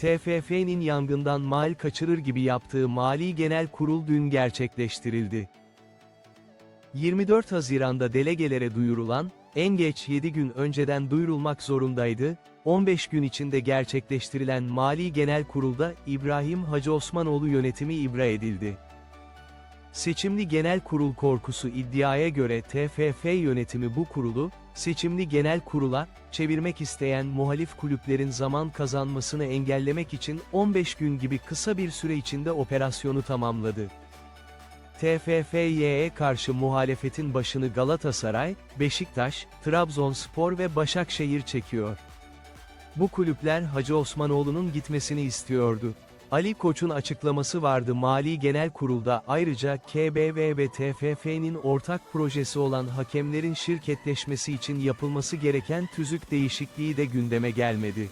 TFF'nin yangından mal kaçırır gibi yaptığı Mali Genel Kurul dün gerçekleştirildi. 24 Haziran'da delegelere duyurulan, en geç 7 gün önceden duyurulmak zorundaydı, 15 gün içinde gerçekleştirilen Mali Genel Kurul'da İbrahim Hacı Osmanoğlu yönetimi ibra edildi. Seçimli Genel Kurul korkusu iddiaya göre TFF yönetimi bu kurulu, seçimli genel kurula, çevirmek isteyen muhalif kulüplerin zaman kazanmasını engellemek için 15 gün gibi kısa bir süre içinde operasyonu tamamladı. TFF'ye karşı muhalefetin başını Galatasaray, Beşiktaş, Trabzonspor ve Başakşehir çekiyor. Bu kulüpler Hacı Osmanoğlu'nun gitmesini istiyordu. Ali Koç'un açıklaması vardı Mali Genel Kurul'da ayrıca KBV ve TFF'nin ortak projesi olan hakemlerin şirketleşmesi için yapılması gereken tüzük değişikliği de gündeme gelmedi.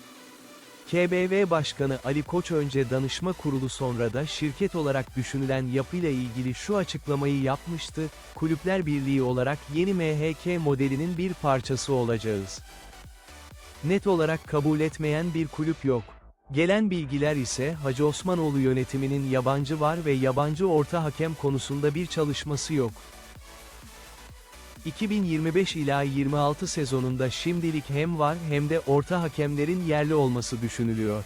KBV Başkanı Ali Koç önce danışma kurulu sonra da şirket olarak düşünülen yapıyla ilgili şu açıklamayı yapmıştı, Kulüpler Birliği olarak yeni MHK modelinin bir parçası olacağız. Net olarak kabul etmeyen bir kulüp yok. Gelen bilgiler ise Hacı Osmanoğlu yönetiminin yabancı var ve yabancı orta hakem konusunda bir çalışması yok. 2025 ila 26 sezonunda şimdilik hem var hem de orta hakemlerin yerli olması düşünülüyor.